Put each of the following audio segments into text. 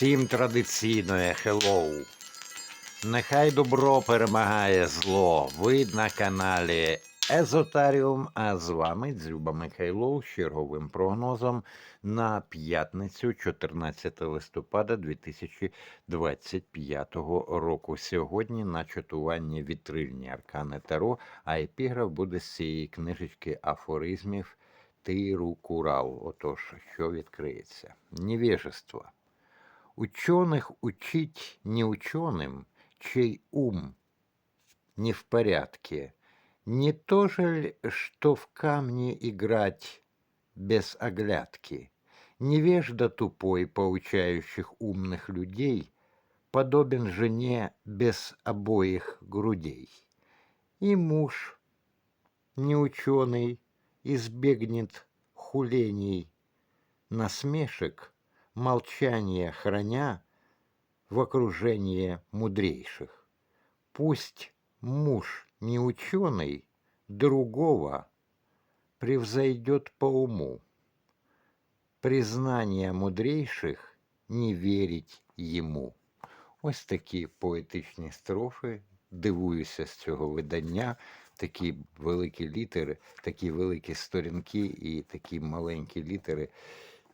Всім традиційне хеллоу. Нехай добро перемагає зло. Ви на каналі Езотаріум, а з вами Дзюба Михайлов з черговим прогнозом на п'ятницю, 14 листопада 2025 року. Сьогодні на чатуванні вітрильні аркани Таро, а епіграф буде з цієї книжечки афоризмів Тиру Курал. Отож, що відкриється? Невежество. Ученых учить не ученым, чей ум не в порядке. Не то же ли, что в камни играть без оглядки? Невежда тупой, поучающих умных людей, подобен жене без обоих грудей. И муж, неученый, избегнет хулений, насмешек, молчание храня в окружении мудрейших. Пусть муж не ученый другого превзойдет по уму. Признание мудрейших не верить йому. Ось такі поетичні строфи. Дивуюся з цього видання. Такі великі літери, такі великі сторінки і такі маленькі літери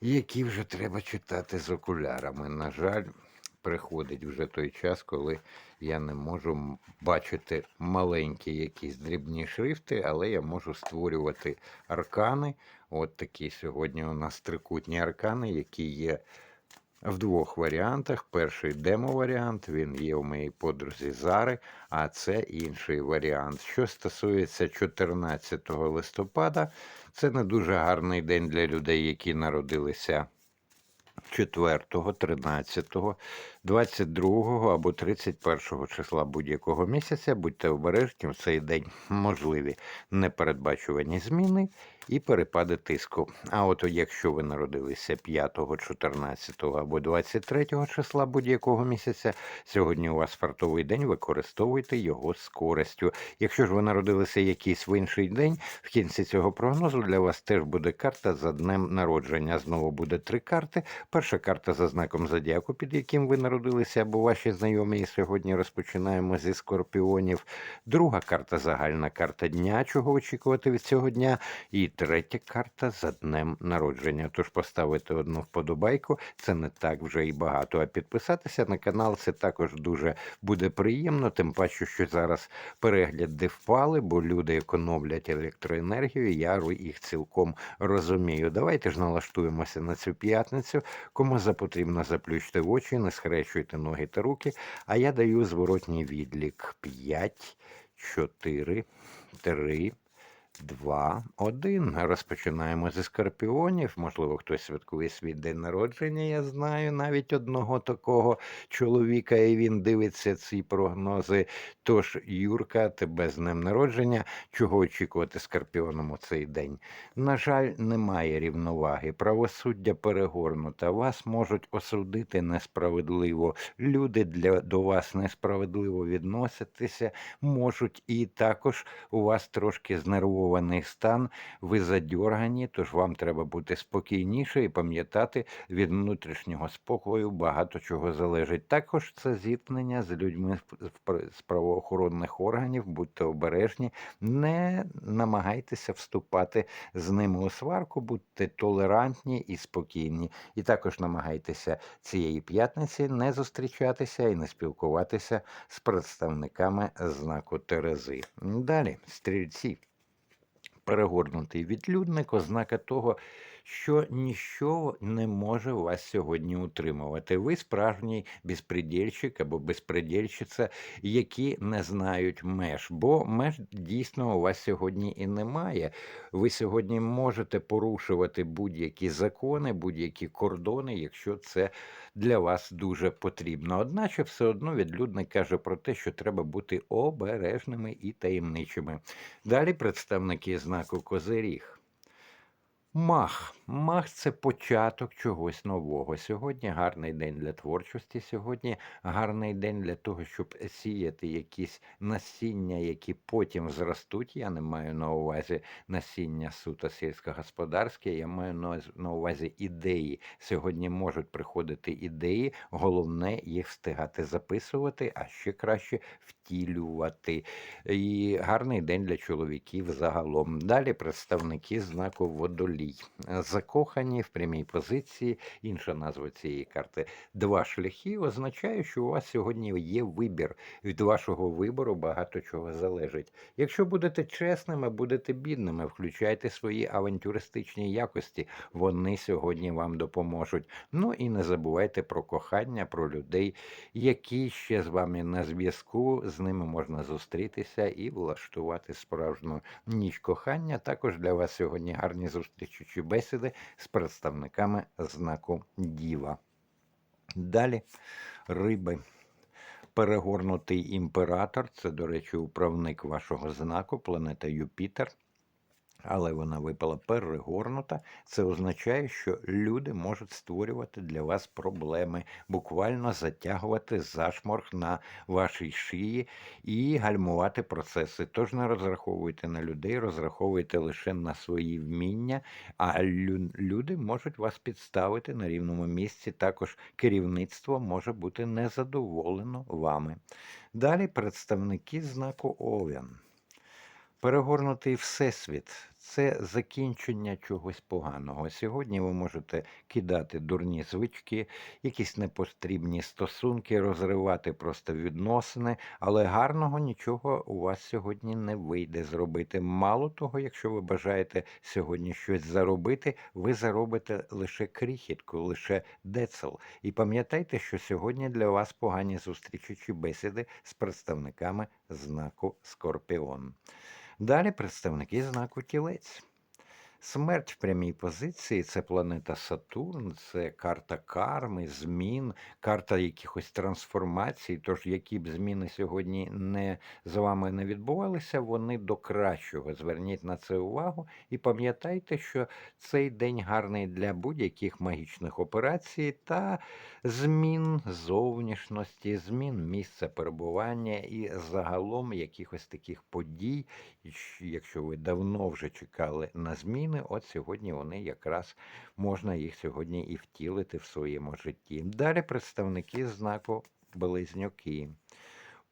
Які вже треба читати з окулярами. На жаль, приходить вже той час, коли я не можу бачити маленькі якісь дрібні шрифти, але я можу створювати аркани. От такі сьогодні у нас трикутні аркани, які є в двох варіантах. Перший демо-варіант, він є у моїй подрузі Зари, а це інший варіант. Що стосується 14 листопада, це не дуже гарний день для людей, які народилися 4, 13, 22 або 31 числа будь-якого місяця. Будьте обережні, в цей день можливі непередбачувані зміни і перепади тиску. А от якщо ви народилися 5, 14 або 23 числа будь-якого місяця, сьогодні у вас фартовий день, використовуйте його з користю. Якщо ж ви народилися якийсь в інший день, в кінці цього прогнозу для вас теж буде карта за днем народження. Знову буде три карти. Перша карта за знаком зодіаку, під яким ви народилися, або ваші знайомі. І сьогодні розпочинаємо зі скорпіонів. Друга карта загальна карта дня, чого очікувати від цього дня. І третя карта за днем народження. Тож поставити одну вподобайку це не так вже і багато. А підписатися на канал це також дуже буде приємно, тим паче, що зараз перегляди впали, бо люди економлять електроенергію. Я їх цілком розумію. Давайте ж налаштуємося на цю п'ятницю. Кому за потрібно заплющте очі, не схрещуйте ноги та руки. А я даю зворотній відлік: 5, 4, 3, Два, один. Розпочинаємо зі скорпіонів. Можливо, хтось святкує свій день народження. Я знаю навіть одного такого чоловіка, і він дивиться ці прогнози. Тож, Юрка, тебе з днем народження. Чого очікувати скорпіоном у цей день? На жаль, немає рівноваги. Правосуддя перегорнута. Вас можуть осудити несправедливо. Люди для до вас несправедливо відноситися можуть, і також у вас трошки знервований стан, ви задьоргані, тож вам треба бути спокійніше і пам'ятати, від внутрішнього спокою багато чого залежить. Також це зіткнення з людьми з правоохоронних органів, будьте обережні, не намагайтеся вступати з ними у сварку, будьте толерантні і спокійні. І також намагайтеся цієї п'ятниці не зустрічатися і не спілкуватися з представниками знаку Терези. Далі, стрільці. Перегорнутий відлюдник, ознака того, що ніщо не може вас сьогодні утримувати. Ви справжній безпредельщик або безпредельщиця, які не знають меж, бо меж дійсно у вас сьогодні і немає. Ви сьогодні можете порушувати будь-які закони, будь-які кордони, якщо це для вас дуже потрібно. Одначе все одно відлюдник каже про те, що треба бути обережними і таємничими. Далі представники знаку Козиріг. Мах. Мах це початок чогось нового. Сьогодні гарний день для творчості. Сьогодні гарний день для того, щоб сіяти якісь насіння, які потім зростуть. Я не маю на увазі насіння суто сільськогосподарське, я маю на- увазі ідеї. Сьогодні можуть приходити ідеї, головне їх встигати записувати, а ще краще втілювати. І гарний день для чоловіків загалом. Далі представники знаку водолій. Закохані в прямій позиції. Інша назва цієї карти два шляхи означає, що у вас сьогодні є вибір. Від вашого вибору багато чого залежить. Якщо будете чесними, будете бідними, включайте свої авантюристичні якості. Вони сьогодні вам допоможуть. Ну і не забувайте про кохання, про людей, які ще з вами на зв'язку. З ними можна зустрітися і влаштувати справжню ніч кохання. Також для вас сьогодні гарні зустрічі чи бесіди з представниками знаку Діва. Далі риби. Перегорнутий імператор, це, до речі, управник вашого знаку, планета Юпітер. Але вона випала перегорнута. Це означає, що люди можуть створювати для вас проблеми, буквально затягувати зашморг на вашій шиї і гальмувати процеси. Тож не розраховуйте на людей, розраховуйте лише на свої вміння, а люди можуть вас підставити на рівному місці. Також керівництво може бути незадоволено вами. Далі представники знаку Овен. Перегорнутий всесвіт це закінчення чогось поганого. Сьогодні ви можете кидати дурні звички, якісь непотрібні стосунки, розривати просто відносини, але гарного нічого у вас сьогодні не вийде зробити. Мало того, якщо ви бажаєте сьогодні щось заробити, ви заробите лише крихітку, лише децел. І пам'ятайте, що сьогодні для вас погані зустрічі чи бесіди з представниками знаку Скорпіон. Далі представники знаку Тілець. Смерть в прямій позиції це планета Сатурн, це карта карми, змін, карта якихось трансформацій. Тож, які б зміни сьогодні не з вами не відбувалися, вони до кращого. Зверніть на це увагу і пам'ятайте, що цей день гарний для будь-яких магічних операцій та змін зовнішності, змін місця перебування і загалом якихось таких подій, якщо ви давно вже чекали на зміни, от сьогодні вони якраз можна їх сьогодні і втілити в своєму житті. Далі представники знаку Близнюки.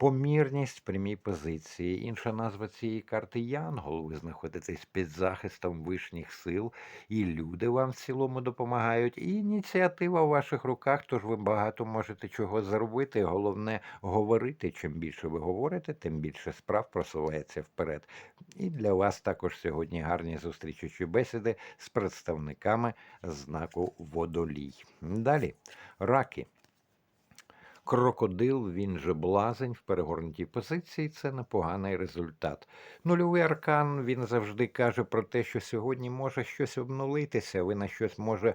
Помірність прямій позиції. Інша назва цієї карти Янгол. Ви знаходитесь під захистом вишніх сил, і люди вам в цілому допомагають. І ініціатива в ваших руках, тож ви багато можете чого зробити. Головне говорити. Чим більше ви говорите, тим більше справ просувається вперед. І для вас також сьогодні гарні зустрічі чи бесіди з представниками знаку Водолій. Далі раки. Крокодил, він же блазень в перегорнутій позиції це непоганий результат. Нульовий аркан він завжди каже про те, що сьогодні може щось обнулитися, ви на щось може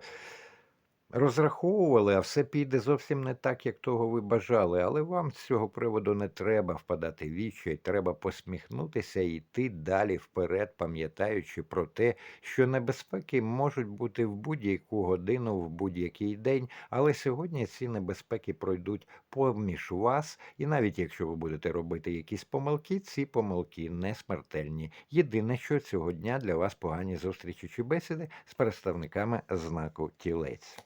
розраховували, а все піде зовсім не так, як того ви бажали. Але вам з цього приводу не треба впадати в відчай, треба посміхнутися і йти далі вперед, пам'ятаючи про те, що небезпеки можуть бути в будь-яку годину, в будь-який день, але сьогодні ці небезпеки пройдуть поміж вас, і навіть якщо ви будете робити якісь помилки, ці помилки не смертельні. Єдине, що цього дня для вас погані зустрічі чи бесіди з представниками знаку тілець.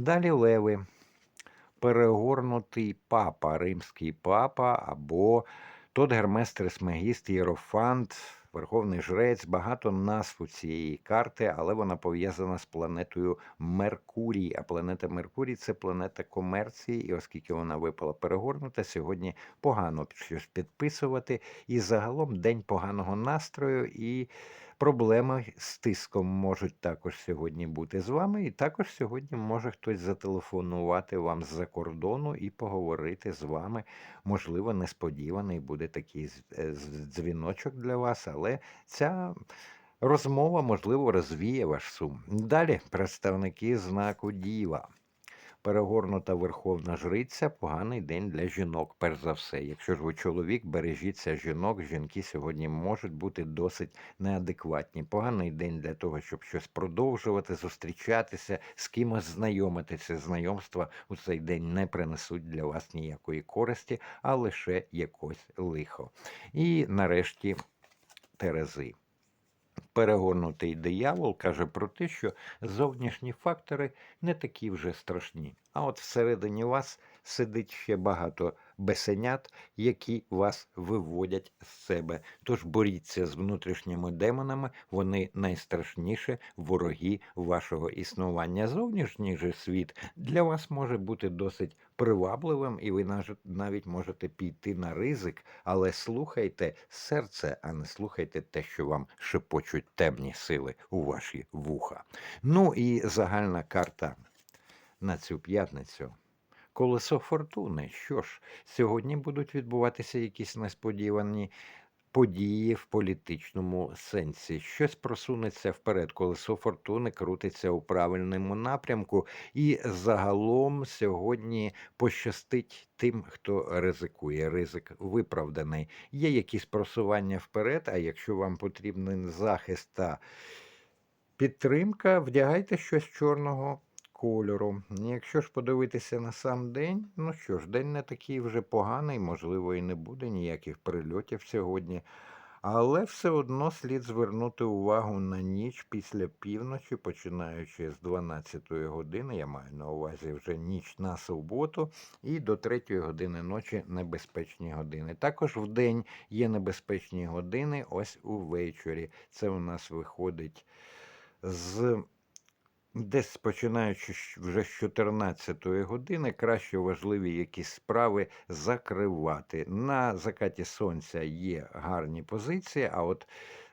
Далі леви. Перегорнутий папа, римський папа або тот Гермес Трисмегіст, Єрофант, Верховний Жрець, багато назв у цієї карти, але вона пов'язана з планетою Меркурій. А планета Меркурій це планета комерції, і оскільки вона випала перегорнута, сьогодні погано щось підписувати. І загалом день поганого настрою і проблеми з тиском можуть також сьогодні бути з вами. І також сьогодні може хтось зателефонувати вам з-за кордону і поговорити з вами. Можливо, несподіваний буде такий е, дзвіночок для вас, але ця. Розмова, можливо, розвіє ваш сум. Далі представники знаку Діва. Перегорнута верховна жриця поганий день для жінок, перш за все. Якщо ж ви чоловік, бережіться жінок. Жінки сьогодні можуть бути досить неадекватні. Поганий день для того, щоб щось продовжувати, зустрічатися, з кимось знайомитися. Знайомства у цей день не принесуть для вас ніякої користі, а лише якось лихо. І нарешті Терези. Перегорнутий диявол каже про те, що зовнішні фактори не такі вже страшні. А от всередині вас сидить ще багато бесенят, які вас виводять з себе. Тож боріться з внутрішніми демонами, вони найстрашніші вороги вашого існування. Зовнішній же світ для вас може бути досить привабливим, і ви навіть можете піти на ризик, але слухайте серце, а не слухайте те, що вам шепочуть темні сили у ваші вуха. Ну і загальна карта на цю п'ятницю. Колесо фортуни. Що ж, сьогодні будуть відбуватися якісь несподівані події в політичному сенсі. Щось просунеться вперед. Колесо фортуни крутиться у правильному напрямку, і загалом сьогодні пощастить тим, хто ризикує. Ризик виправданий. Є якісь просування вперед, а якщо вам потрібен захист та підтримка, вдягайте щось чорного кольору. Якщо ж подивитися на сам день, ну що ж, день не такий вже поганий, можливо, і не буде ніяких прильотів сьогодні. Але все одно слід звернути увагу на ніч після півночі, починаючи з 12-ї години, я маю на увазі вже ніч на суботу, і до 3-ї години ночі небезпечні години. Також в день є небезпечні години, ось увечері. Це у нас виходить з Десь починаючи вже з 14 години, краще важливі якісь справи закривати. На закаті сонця є гарні позиції, а от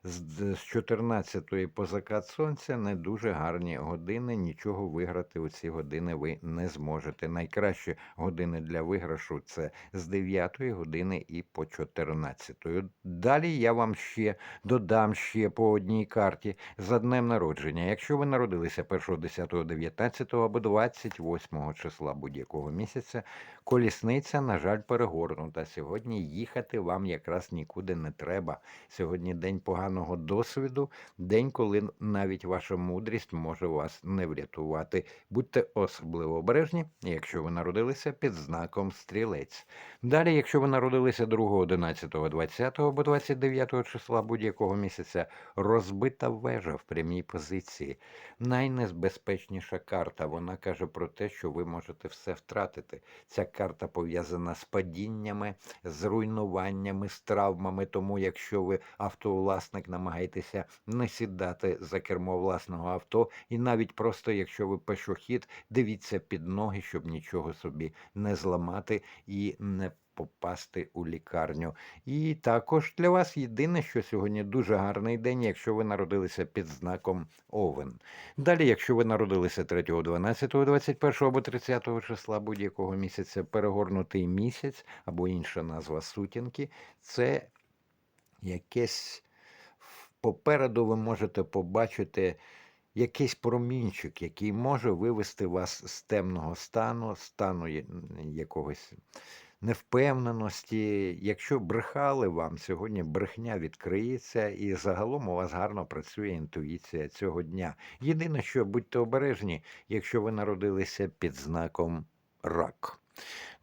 з 14 по закат сонця не дуже гарні години. Нічого виграти у ці години ви не зможете. Найкращі години для виграшу це з 9 години і по 14. Далі я вам ще додам ще по одній карті за днем народження. Якщо ви народилися 1, 10, 19 або 28 числа будь-якого місяця, колісниця, на жаль, перегорнута. Сьогодні їхати вам якраз нікуди не треба. Сьогодні день поганого досвіду, день, коли навіть ваша мудрість може вас не врятувати. Будьте особливо обережні, якщо ви народилися під знаком стрілець. Далі, якщо ви народилися 2, 11, 20 або 29 числа будь-якого місяця, розбита вежа в прямій позиції. Найнебезпечніша карта. Вона каже про те, що ви можете все втратити. Ця карта пов'язана з падіннями, з руйнуваннями, з травмами. Тому, якщо ви автовласник, намагайтеся не сідати за кермо власного авто, і навіть просто, якщо ви пешохід, дивіться під ноги, щоб нічого собі не зламати і не попасти у лікарню. І також для вас єдине, що сьогодні дуже гарний день, якщо ви народилися під знаком Овен. Далі, якщо ви народилися 3, 12, 21 або 30 числа будь-якого місяця, перегорнутий місяць або інша назва сутінки, це якесь попереду ви можете побачити якийсь промінчик, який може вивести вас з темного стану, стану якогось невпевненості. Якщо брехали вам, сьогодні брехня відкриється, і загалом у вас гарно працює інтуїція цього дня. Єдине, що будьте обережні, якщо ви народилися під знаком рак.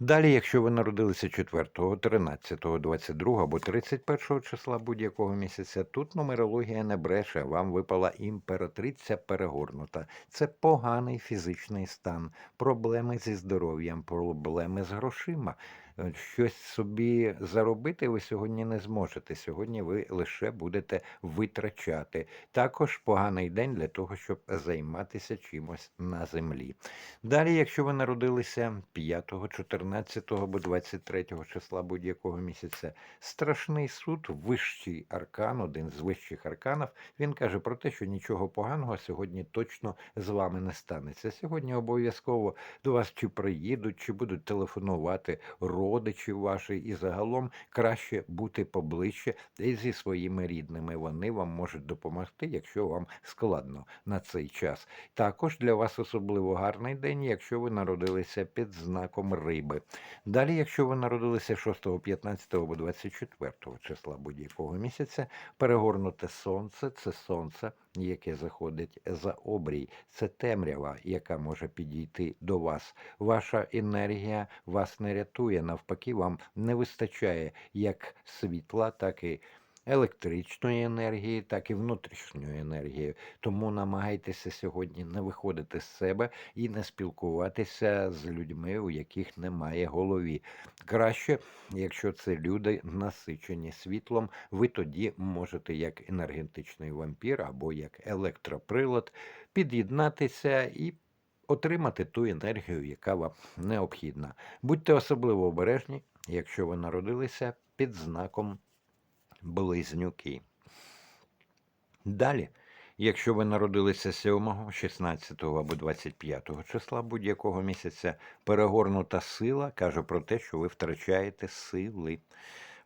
Далі, якщо ви народилися 4, 13, 22 або 31 числа будь-якого місяця, тут нумерологія не бреше, вам випала імператриця перегорнута. Це поганий фізичний стан, проблеми зі здоров'ям, проблеми з грошима. Е, Щось собі заробити ви сьогодні не зможете. Сьогодні ви лише будете витрачати. Також поганий день для того, щоб займатися чимось на землі. Далі, якщо ви народилися 5, 14, 14 або 23 числа будь-якого місяця. Страшний суд, вищий аркан, один з вищих арканів. Він каже про те, що нічого поганого сьогодні точно з вами не станеться. Сьогодні обов'язково до вас чи приїдуть, чи будуть телефонувати родичі ваші, і загалом краще бути поближче зі своїми рідними. Вони вам можуть допомогти, якщо вам складно на цей час. Також для вас особливо гарний день, якщо ви народилися під знаком риби. Далі, якщо ви народилися 6, 15 або 24 числа будь-якого місяця, перегорнуте сонце це сонце, яке заходить за обрій, це темрява, яка може підійти до вас. Ваша енергія вас не рятує. Навпаки, вам не вистачає як світла, так і електричної енергії, так і внутрішньої енергії. Тому намагайтеся сьогодні не виходити з себе і не спілкуватися з людьми, у яких немає голові. Краще, якщо це люди насичені світлом, ви тоді можете як енергетичний вампір або як електроприлад під'єднатися і. Отримати ту енергію, яка вам необхідна. Будьте особливо обережні, якщо ви народилися під знаком близнюки. Далі, якщо ви народилися 7, 16 або 25 числа будь-якого місяця, перегорнута сила каже про те, що ви втрачаєте сили.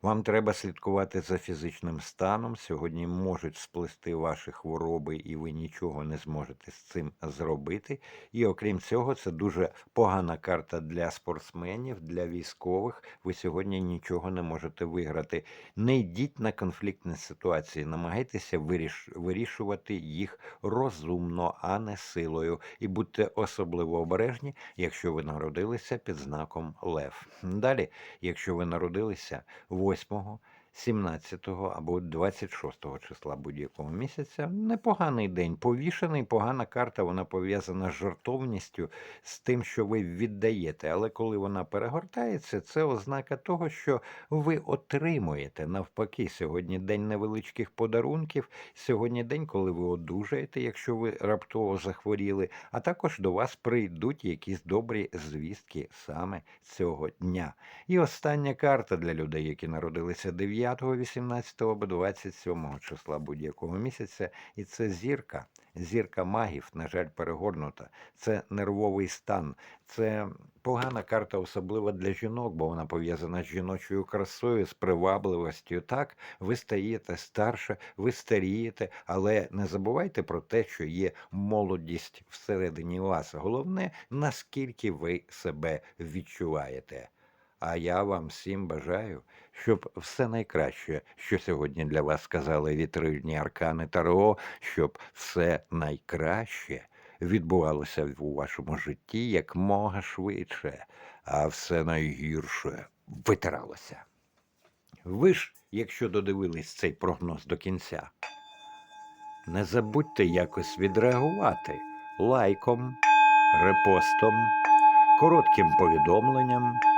Вам треба слідкувати за фізичним станом. Сьогодні можуть сплести ваші хвороби, і ви нічого не зможете з цим зробити. І окрім цього, це дуже погана карта для спортсменів, для військових. Ви сьогодні нічого не можете виграти. Не йдіть на конфліктні ситуації, намагайтеся виріш... вирішувати їх розумно, а не силою. І будьте особливо обережні, якщо ви народилися під знаком Лев. Далі, якщо ви народилися 8, 17 або 26 числа будь-якого місяця. Непоганий день. Повішений, погана карта, вона пов'язана з жартовністю, з тим, що ви віддаєте. Але коли вона перегортається, це ознака того, що ви отримуєте. Навпаки, сьогодні день невеличких подарунків, сьогодні день, коли ви одужаєте, якщо ви раптово захворіли, а також до вас прийдуть якісь добрі звістки саме цього дня. І остання карта для людей, які народилися 9, 18 або 27 числа будь-якого місяця, і це зірка. Зірка магів, на жаль, перегорнута. Це нервовий стан, це погана карта, особливо для жінок, бо вона пов'язана з жіночою красою, з привабливостю. Так, ви стаєте старше, ви старієте, але не забувайте про те, що є молодість всередині вас. Головне, наскільки ви себе відчуваєте. А я вам всім бажаю, щоб все найкраще, що сьогодні для вас сказали вітрильні аркани Таро, щоб все найкраще відбувалося у вашому житті якмога швидше, а все найгірше витиралося. Ви ж, якщо додивились цей прогноз до кінця, не забудьте якось відреагувати лайком, репостом, коротким повідомленням.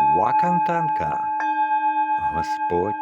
Вакантанка, Господь